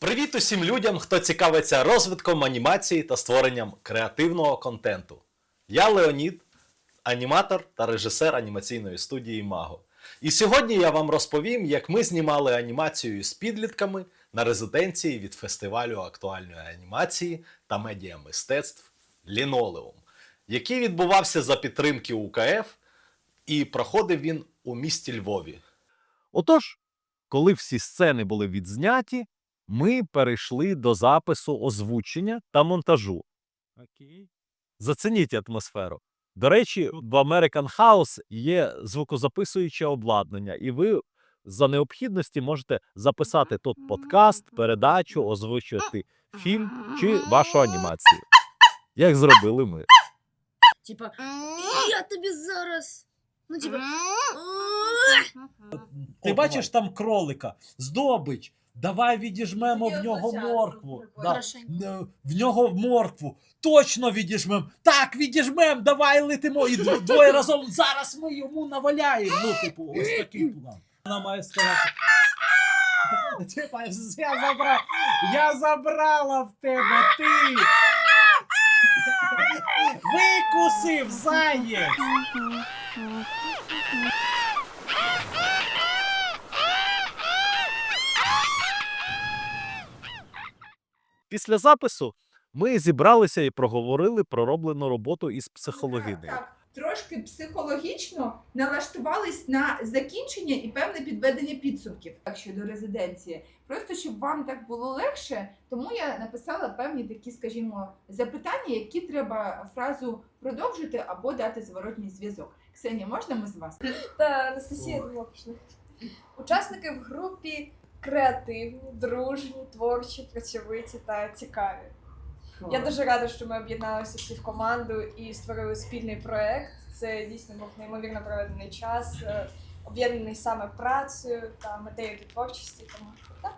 Привіт усім людям, хто цікавиться розвитком анімації та створенням креативного контенту. Я Леонід, аніматор та режисер анімаційної студії Маго. І сьогодні я вам розповім, як ми знімали анімацію з підлітками на резиденції від фестивалю актуальної анімації та медіамистецтв Лінолеум, який відбувався за підтримки УКФ і проходив він у місті Львові. Отож, коли всі сцени були відзняті, ми перейшли до запису озвучення та монтажу. Окей. Зацініть атмосферу. До речі, в American House є звукозаписуюче обладнання, і ви за необхідності можете записати тут подкаст, передачу, озвучувати фільм чи вашу анімацію. Як зробили ми. Типа, я тобі зараз. Ну, типа, Ти бачиш там кролика, здобич. Давай відіжмемо в нього моркву. Да. В нього моркву. Точно відіжмем. Так, відіжмем, давай летимо. І двоє разом зараз ми йому наваляємо. Ну, типу, ось такий план. Вона має сказати. Типа, я забрав. Я забрала в тебе ти. Викусив заєць. Після запису ми зібралися і проговорили про роблену роботу із психологинею. Так, трошки психологічно налаштувались на закінчення і певне підведення підсумків так, щодо резиденції. Просто щоб вам так було легше, тому я написала певні такі, скажімо, запитання, які треба фразу продовжити або дати зворотній зв'язок. Ксенія, можна ми з вас? Та Анастасія. Учасники в групі креативні, дружні, творчі, працьовиті та цікаві. Я дуже рада, що ми об'єдналися всі в команду і створили спільний проект. Це дійсно був неймовірно проведений час, е, об'єднаний саме працею та метею до творчості. Тому так.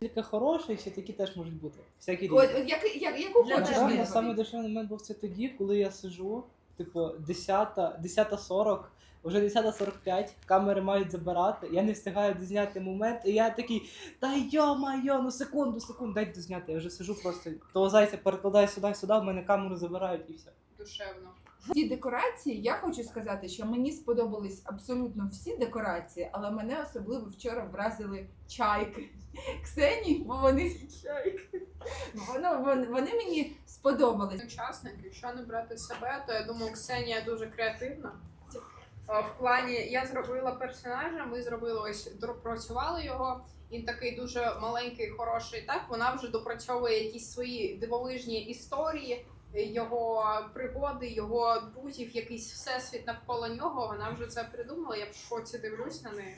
Тільки хороший, чи такі теж можуть бути. Всякі От, різні. от як, як, яку хочеш саме дешевий момент був це тоді, коли я сижу, типу, 10, 10.40, вже 10.45, камери мають забирати, я не встигаю дозняти момент, і я такий, та йо-майо, ну секунду, секунду, дайте дозняти. Я вже сижу просто, того зайця перекладаю сюди, сюди, в мене камеру забирають і все. душевно. Ті декорації, я хочу сказати, що мені сподобались абсолютно всі декорації, але мене особливо вчора вразили чайки. Ксенії, бо вони чайки. Воно, вон- вони мені сподобались. учасник, якщо не брати себе, то я думаю, Ксенія дуже креативна. В плані я зробила персонажа, ми зробили ось допрацювали його. Він такий дуже маленький, хороший. Так вона вже допрацьовує якісь свої дивовижні історії, його пригоди, його друзів, якийсь всесвіт навколо нього. Вона вже це придумала. Я в шоці дивлюсь на неї.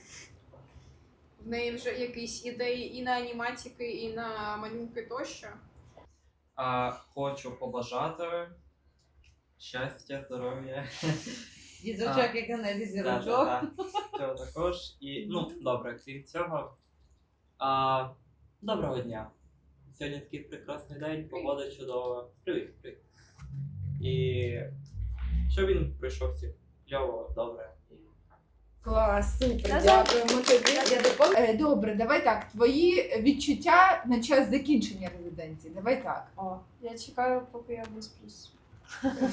В неї вже якісь ідеї і на аніматики, і на малюнки тощо. А, хочу побажати щастя, здоров'я. Візочок, як на візерочок. Та-та-та. Цього також. І, ну, добре, крім цього. А, доброго дня. Сьогодні такий прекрасний день, погода чудова. Привіт, привіт. І що він пройшов ці? кльово, добре. Клас, супер, дякуємо тобі. Я Е, Добре, давай так. Твої відчуття на час закінчення резиденції. Давай так. О, я чекаю, поки я висплюсь.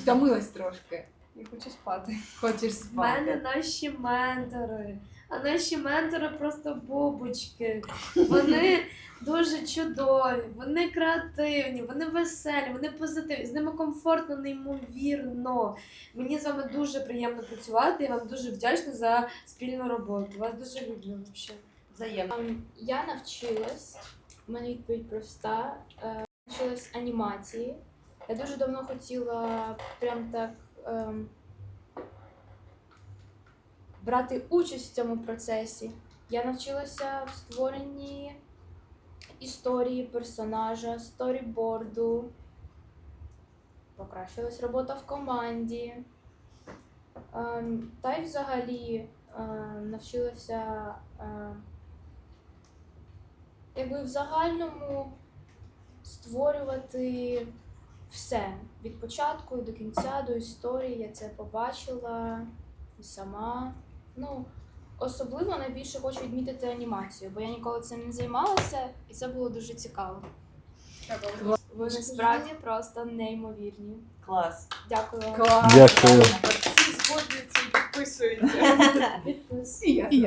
Втомилась трошки. І хочу спати. Хочеш спати. мене наші ментори. А наші ментори просто бубочки. Вони дуже чудові, вони креативні, вони веселі, вони позитивні. З ними комфортно, неймовірно. Мені з вами дуже приємно працювати. Я вам дуже вдячна за спільну роботу. Вас дуже люблю взагалі. Взаємно. Ем, Я навчилась, у мене відповідь проста. Е, Навчилась анімації. Я дуже давно хотіла прям так ем, брати участь в цьому процесі. Я навчилася в створенні історії персонажа, сторіборду. Покращилась робота в команді. Ем, Та й взагалі е, навчилася е, якби в загальному створювати все від початку до кінця, до історії. Я це побачила і сама. Ну, особливо найбільше хочу відмітити анімацію, бо я ніколи цим не займалася, і це було дуже цікаво. Ви насправді просто неймовірні. Клас. Дякую вам. Дякую. Всі згодні цим підписуються. Підпис.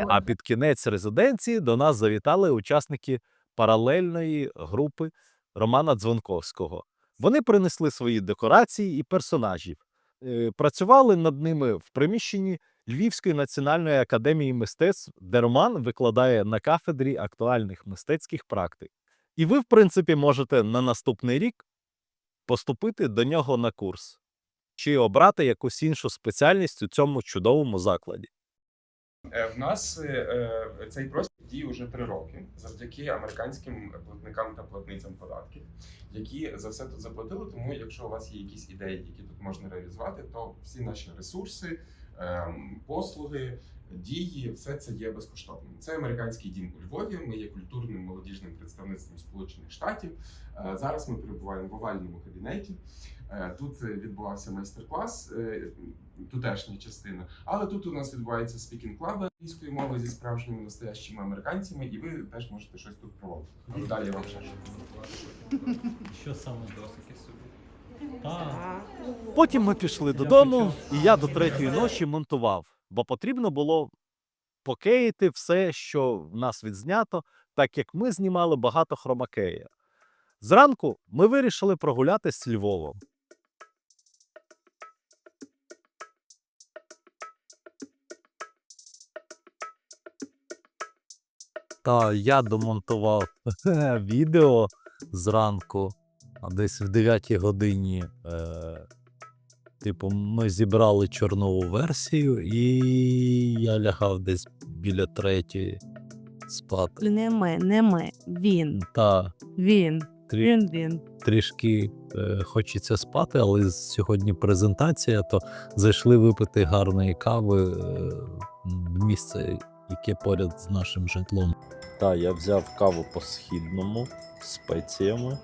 А під кінець резиденції до нас завітали учасники паралельної групи Романа Дзвонковського. Вони принесли свої декорації і персонажів. Е, Працювали над ними в приміщенні Львівської національної академії мистецтв, де Роман викладає на кафедрі актуальних мистецьких практик. І ви, в принципі, можете на наступний рік поступити до нього на курс чи обрати якусь іншу спеціальність у цьому чудовому закладі. Е, В нас е, цей простір діє вже три роки завдяки американським платникам та платницям податків, які за все тут заплатили. Тому, якщо у вас є якісь ідеї, які тут можна реалізувати, то всі наші ресурси, ем, послуги, дії, все це є безкоштовним. Це американський дім у Львові. Ми є культурним молодіжним представництвом Сполучених Штатів. Е, Зараз ми перебуваємо в овальному кабінеті. Тут відбувався майстер-клас, тутешня частина. Але тут у нас відбувається спікінг клаб англійської мови зі справжніми настоящими американцями, і ви теж можете щось тут проводити. Але далі я вам ще щось. Що саме досики собі? Потім ми пішли додому, і я до третьої ночі монтував, бо потрібно було покеїти все, що в нас відзнято, так як ми знімали багато хромакея. Зранку ми вирішили прогулятись Львовом. Та я домонтував відео зранку, а десь в 9 годині. Е, типу, ми зібрали чорнову версію, і я лягав десь біля третьої спати. Не ми, не ми. Він. Та Він. трі, Він він. трішки е, хочеться спати, але сьогодні презентація, то зайшли випити гарної кави е, в місце, яке поряд з нашим житлом. Так, я взяв каву по східному спеціями.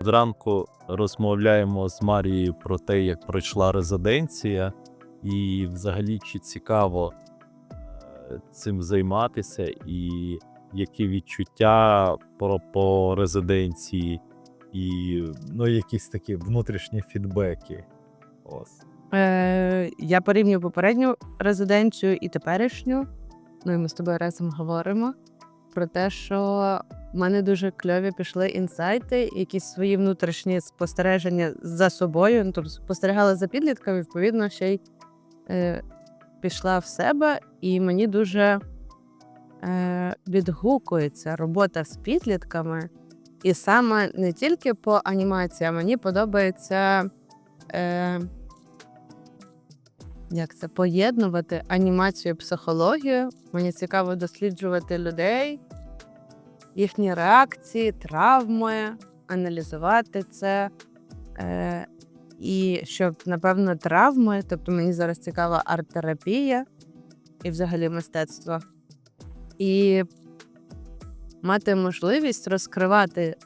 Зранку розмовляємо з Марією про те, як пройшла резиденція, і взагалі чи цікаво е, цим займатися, і які відчуття про по резиденції, і ну, якісь такі внутрішні фідбеки. Ось. Е, я порівнюю попередню резиденцію і теперішню. Ну і ми з тобою разом говоримо про те, що в мене дуже кльові пішли інсайти, якісь свої внутрішні спостереження за собою. Ну, тобто спостерігала за підлітками, відповідно, ще й е, пішла в себе, і мені дуже е, відгукується робота з підлітками. І саме не тільки по анімації, а мені подобається. Е, як це поєднувати анімацію і психологію. Мені цікаво досліджувати людей, їхні реакції, травми, аналізувати це. Е, і щоб, напевно, травми, тобто мені зараз цікава арт-терапія і взагалі мистецтво. І мати можливість розкривати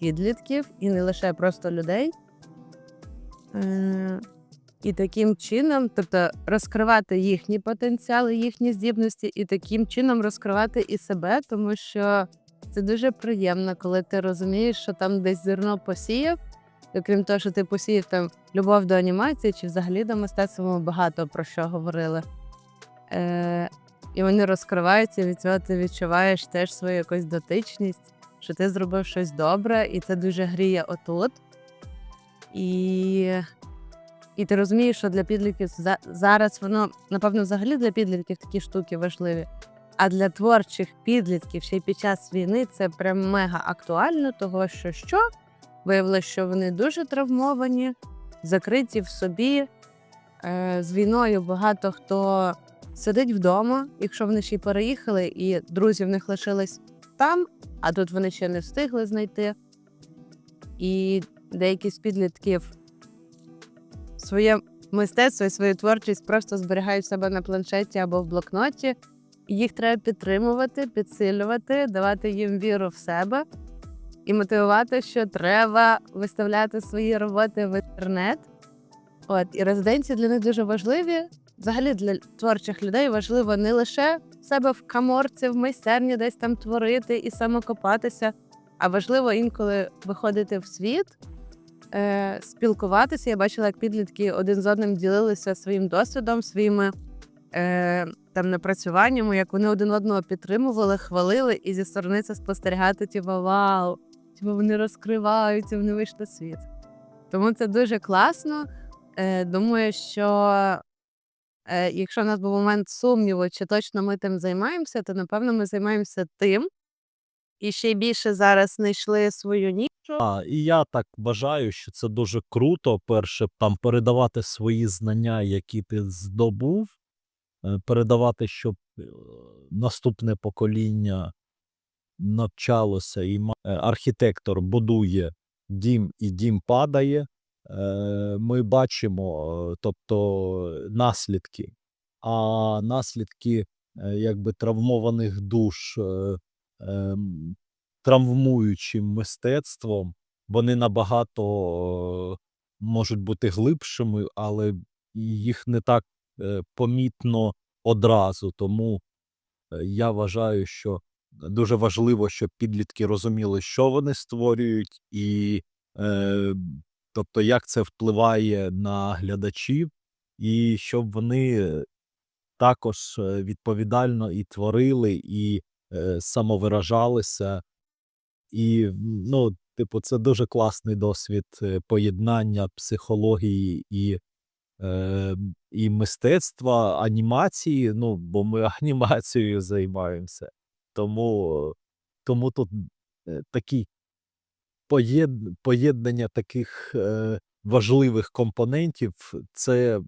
підлітків і не лише просто людей. Е, і таким чином, тобто розкривати їхні потенціали, їхні здібності, і таким чином розкривати і себе, тому що це дуже приємно, коли ти розумієш, що там десь зерно посіяв. Окрім того, що ти посіяв там любов до анімації чи взагалі до мистецтва, ми багато про що говорили. Е, і вони розкриваються, від цього ти відчуваєш теж свою якусь дотичність, що ти зробив щось добре, і це дуже гріє отут. І і ти розумієш, що для підлітків за- зараз воно, напевно, взагалі для підлітків такі штуки важливі. А для творчих підлітків ще й під час війни це прям мега актуально, того що що виявилося, що вони дуже травмовані, закриті в собі. Е, з війною багато хто сидить вдома, якщо вони ще й переїхали, і друзі в них лишились там, а тут вони ще не встигли знайти. І деякі з підлітків своє мистецтво і свою творчість просто зберігають в себе на планшеті або в блокноті. Їх треба підтримувати, підсилювати, давати їм віру в себе і мотивувати, що треба виставляти свої роботи в інтернет. От і резиденції для них дуже важливі. Взагалі для творчих людей важливо не лише себе в каморці, в майстерні десь там творити і самокопатися, а важливо інколи виходити в світ, е, спілкуватися. Я бачила, як підлітки один з одним ділилися своїм досвідом, своїми е, там напрацюваннями, як вони один одного підтримували, хвалили, і зі сторони це спостерігати, типу, вау, типу, вони розкриваються, вони вийшли в світ. Тому це дуже класно. Е, думаю, що е, якщо в нас був момент сумніву, чи точно ми тим займаємося, то напевно ми займаємося тим. І ще більше зараз знайшли свою нішу. А, і я так вважаю, що це дуже круто. Перше, там передавати свої знання, які ти здобув, е, передавати, щоб е, наступне покоління навчалося, і е, архітектор будує дім, і дім падає. Ми бачимо, тобто наслідки, а наслідки якби травмованих душ. ем, травмуючим мистецтвом, вони набагато можуть бути глибшими, але їх не так е, помітно одразу. Тому е, я вважаю, що дуже важливо, щоб підлітки розуміли, що вони створюють, і е, тобто, як це впливає на глядачів, і щоб вони також відповідально і творили, і самовиражалися. І, ну, типу, це дуже класний досвід е, поєднання психології і, е, і мистецтва, анімації. Ну, бо ми анімацією займаємося. Тому, тому тут е, такі поєд, поєднання таких е, важливих компонентів це,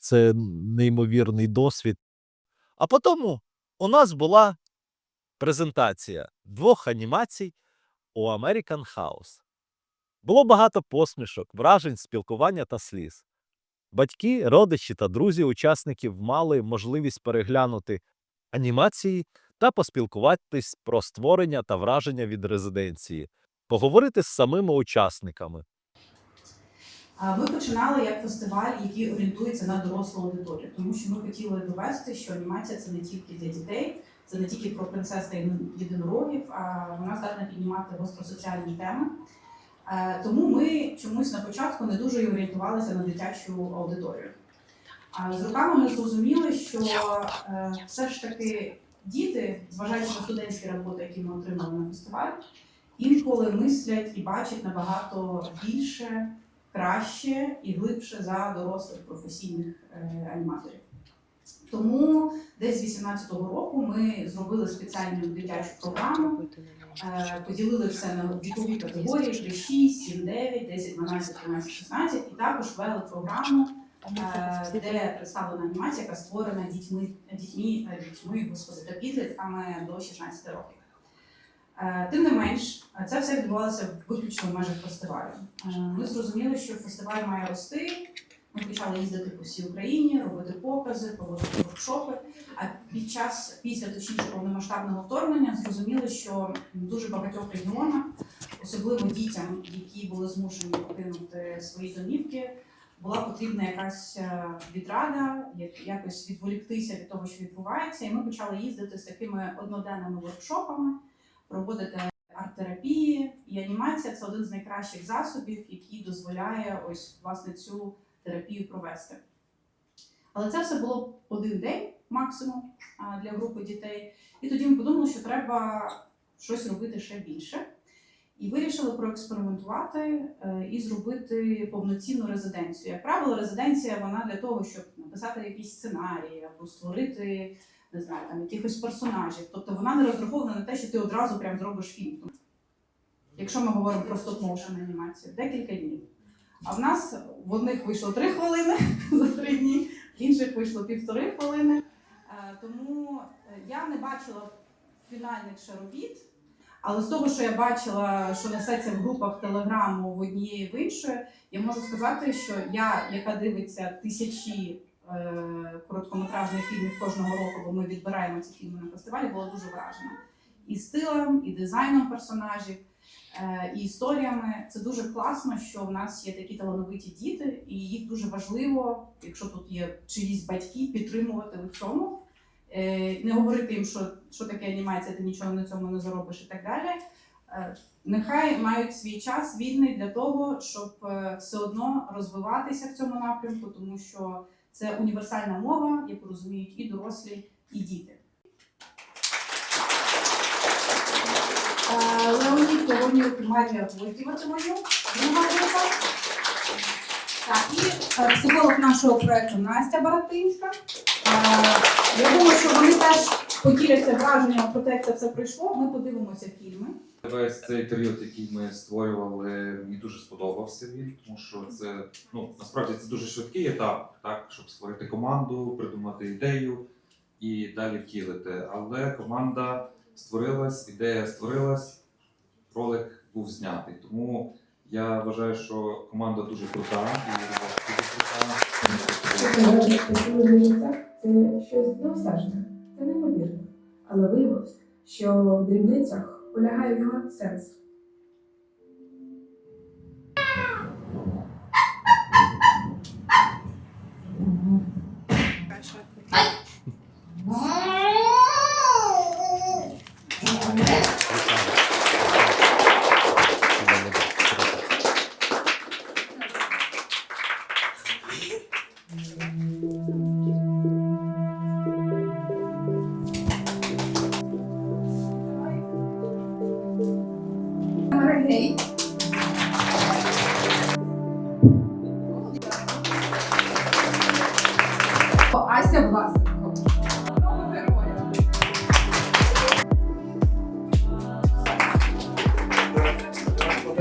це неймовірний досвід. А потім у нас була презентація двох анімацій у American House. Було багато посмішок, вражень, спілкування та сліз. Батьки, родичі та друзі учасників мали можливість переглянути анімації та поспілкуватись про створення та враження від резиденції, поговорити з самими учасниками. Ми починали як фестиваль, який орієнтується на дорослу аудиторію, тому що ми хотіли довести, що анімація це не тільки для дітей, це не тільки про принцес єдинорогів, а вона здатна піднімати гостросоціальні теми. Е, Тому ми чомусь на початку не дуже орієнтувалися на дитячу аудиторію. З роками ми зрозуміли, що е, все ж таки діти, зважаючи на студентські роботи, які ми отримали на фестиваль, інколи мислять і бачать набагато більше краще і глибше за дорослих професійних е, аніматорів. Тому десь з 18-го року ми зробили спеціальну дитячу програму, е, поділили все на вікові категорії 3, 6, 7, 9, 10, 12, 13, 16 і також ввели програму, е, де представлена анімація, яка створена дітьми, дітьми, е, дітьми господи, та підлітками до 16 років. Тим не менш, це все відбувалося виключно в межах фестивалю. Ми зрозуміли, що фестиваль має рости. Ми почали їздити по всій Україні, робити покази, проводити воркшопи. А під час після точніше повномасштабного вторгнення зрозуміли, що в дуже багатьох регіонах, особливо дітям, які були змушені покинути свої домівки, була потрібна якась е, відрада, якось відволіктися від того, що відбувається. І ми почали їздити з такими одноденними воркшопами, проводити арт-терапії. І анімація це один з найкращих засобів, який дозволяє ось власне цю терапію провести. Але це все було один день максимум для групи дітей. І тоді ми подумали, що треба щось робити ще більше. І вирішили проекспериментувати е, і зробити повноцінну резиденцію. Як правило, резиденція вона для того, щоб написати якийсь сценарій або створити не знаю, там якихось персонажів. Тобто вона не розрахована на те, що ти одразу прям зробиш фільм. Якщо ми говоримо про стоп-моушен анімацію, декілька днів. А в нас в одних вийшло 3 хвилини за 3 дні, в інших вийшло півтори хвилини. Е, Тому е, я не бачила фінальних ще робіт. Але з того, що я бачила, що несеться в групах телеграму в однієї в іншої, я можу сказати, що я, яка дивиться тисячі е, короткометражних фільмів кожного року, бо ми відбираємо ці фільми на фестивалі, була дуже вражена. І стилем, і дизайном персонажів. Е, і історіями. Це дуже класно, що в нас є такі талановиті діти, і їх дуже важливо, якщо тут є чиїсь батьки, підтримувати у цьому. Е, Не говорити їм, що, що таке анімація, ти нічого на цьому не заробиш і так далі. Е, Нехай мають свій час вільний для того, щоб все одно розвиватися в цьому напрямку, тому що це універсальна мова, яку розуміють і дорослі, і діти. Леонід Леонід Марія мою, друга група. Так, і е, психолог нашого проекту Настя Баратинська. Е, Я думаю, що вони теж поділяться враженням про те, як це все пройшло. Ми подивимося фільми. Весь цей період, який ми створювали, мені дуже сподобався він, тому що це ну насправді це дуже швидкий етап, так щоб створити команду, придумати ідею і далі втілити. Але команда створилась, ідея створилась, ролик був знятий. Тому я вважаю, що команда дуже крута і дуже крута. Це. Щось неосяжне, це неймовірне. Але виявилось, що в дрібницях полягає його сенс. Гей. Ася Власенко.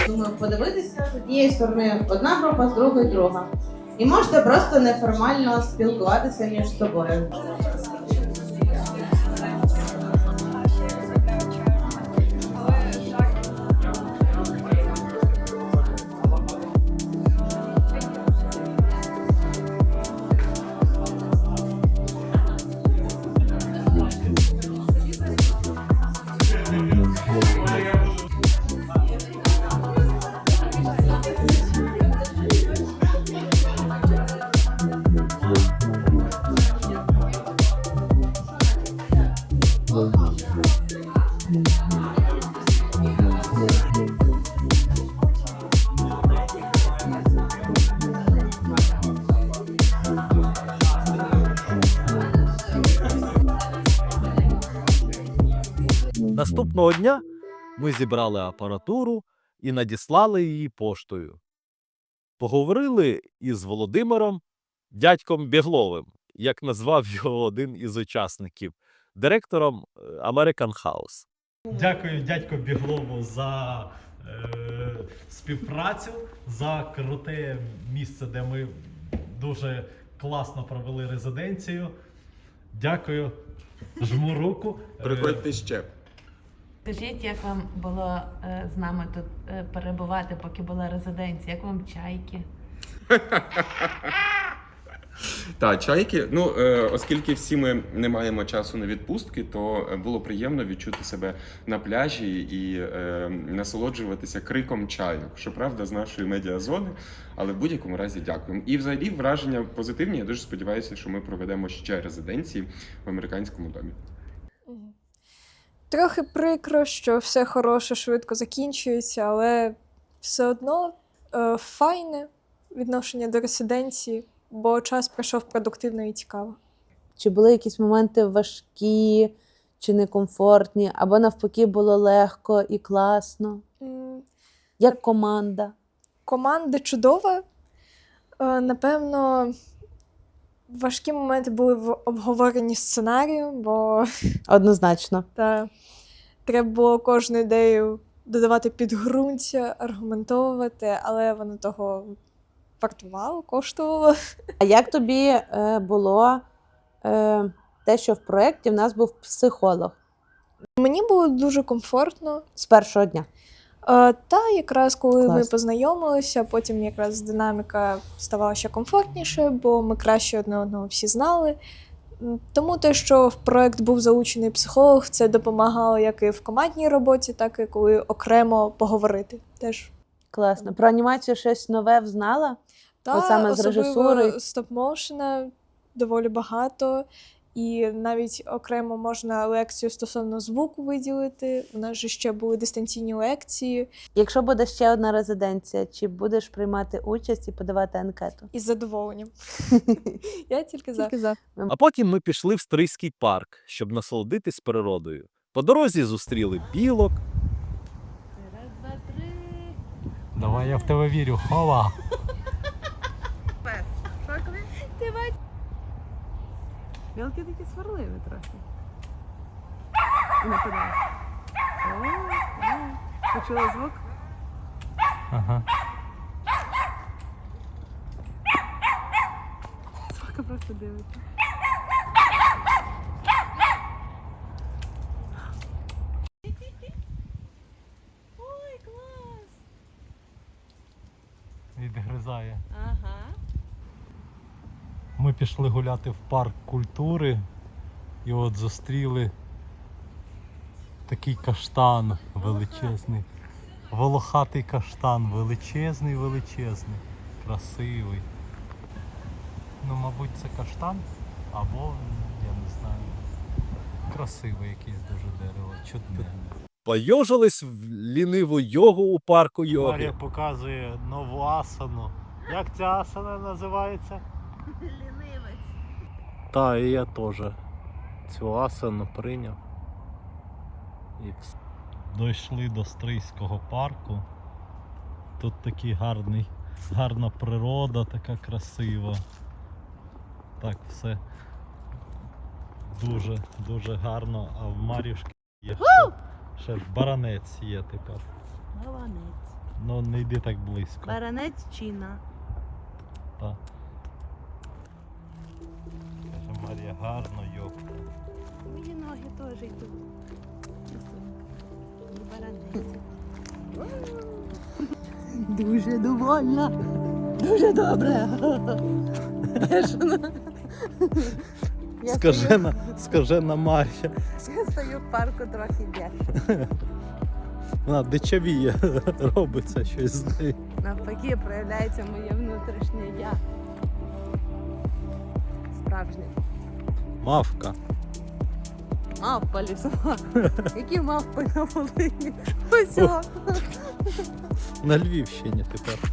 Думаю, подивитися з однієї сторони одна група, з другої друга. І можете просто неформально спілкуватися між собою. Наступного дня ми зібрали апаратуру і надіслали її поштою. Поговорили із Володимиром, дядьком Бігловим, як назвав його один із учасників, директором е, American House. Дякую дядько Біглову за е, співпрацю, за круте місце, де ми дуже класно провели резиденцію. Дякую. Жму руку. Е, Приходьте ще. Скажіть, як вам було е, з нами тут е, перебувати, поки була резиденція? Як вам чайки? Та чайки. Ну е, оскільки всі ми не маємо часу на відпустки, то було приємно відчути себе на пляжі і е, насолоджуватися криком чайок. Щоправда, з нашої медіазони, але в будь-якому разі дякуємо. І взагалі враження позитивні. Я дуже сподіваюся, що ми проведемо ще резиденції в американському домі. Трохи прикро, що все хороше швидко закінчується, але все одно е, файне відношення до резиденції, бо час пройшов продуктивно і цікаво. Чи були якісь моменти важкі чи некомфортні, або навпаки було легко і класно? М, Як команда? Команда чудова. Е, Напевно, важкі моменти були в обговоренні сценарію, бо Однозначно. та, треба було кожну ідею додавати підґрунтя, аргументовувати, але воно того вартувало, коштувало. А як тобі е, було е, те, що в проєкті в нас був психолог Мені було дуже комфортно. з першого дня? Е, Та якраз коли ми Клас. познайомилися, потім якраз динаміка ставала ще комфортніше, бо ми краще одне одного всі знали. М, Тому те, що в проект був залучений психолог, це допомагало як і в командній роботі, так і коли окремо поговорити. Теж Класно. Про анімацію щось нове взнала? От саме з особливо режисури. стоп-моушена доволі багато. І навіть окремо можна лекцію стосовно звуку виділити. У нас же ще були дистанційні лекції. Якщо буде ще одна резиденція, чи будеш приймати участь і подавати анкету? Із задоволенням. Я тільки за. А потім ми пішли в Стрийський парк, щоб насолодитись природою. По дорозі зустріли білок. Давай я в тебе вірю, хова. Білки такі сварливі трохи. Нападають. Почула звук? Ага. Собака просто дивиться. Пішли гуляти в парк культури і от зустріли такий каштан величезний. Волохатий каштан, величезний, величезний, красивий. Ну, мабуть, це каштан або, я не знаю, красиве якесь дуже дерево, чудне. Поїжились в ліниву йогу у парку йоги. Марія показує нову асану. Як ця асана називається? Та, і я теж цю асану прийняв. І все. Дійшли до Стрийського парку. Тут такий гарний, гарна природа, така красива. Так, все дуже, дуже гарно. А в Мар'юшки є ще, ще баранець є тепер. Баранець. Ну не йди так близько. Баранець Чіна. Та. Марія, гарно йоп. Мої ноги теж йдуть. Дуже довольна. Дуже добре. Я Скажена, скажена Марія. Я стою в парку трохи більше. Вона дичавіє, робиться щось з нею. Навпаки, проявляється моє внутрішнє я. Справжнє. Мавка. Мавпа лісова. Які мавпи на Волині? Ось. На Львівщині тепер.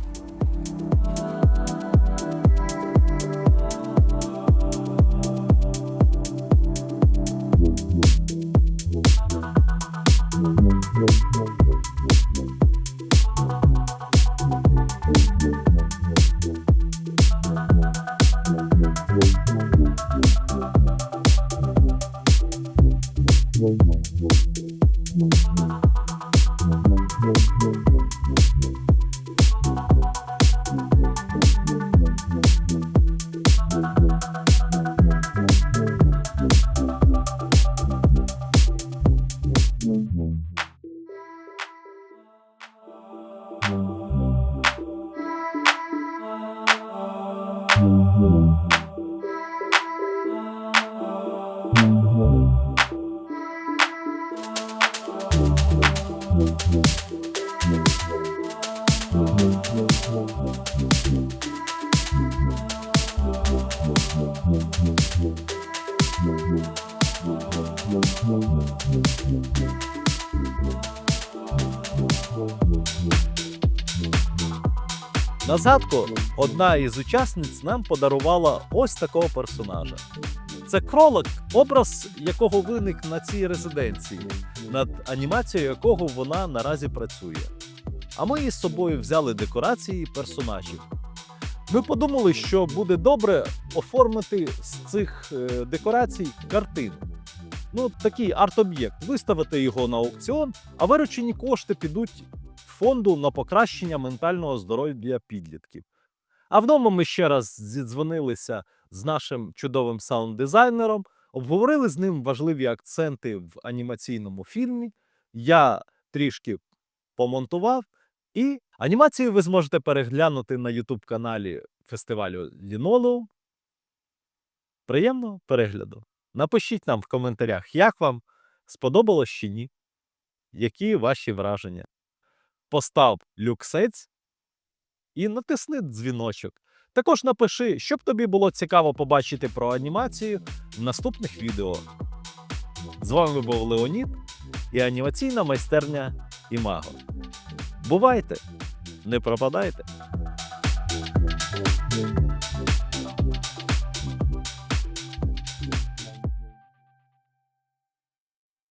На згадку одна із учасниць нам подарувала ось такого персонажа. Це кролик, образ якого виник на цій резиденції, над анімацією якого вона наразі працює. А ми із собою взяли декорації персонажів. Ми подумали, що буде добре оформити з цих е, декорацій картину. Ну, такий арт-об'єкт, виставити його на аукціон, а виручені кошти підуть фонду на покращення ментального здоров'я підлітків. А вдома ми ще раз зідзвонилися з нашим чудовим саунд-дизайнером, обговорили з ним важливі акценти в анімаційному фільмі. Я трішки помонтував, і анімацію ви зможете переглянути на YouTube каналі фестивалю Лінолеум. Приємного перегляду. Напишіть нам в коментарях, як вам сподобалось чи ні. Які ваші враження. Постав люксець і натисни дзвіночок. Також напиши, що б тобі було цікаво побачити про анімацію в наступних відео. З вами був Леонід і анімаційна майстерня Імаго. Бувайте! Не пропадайте!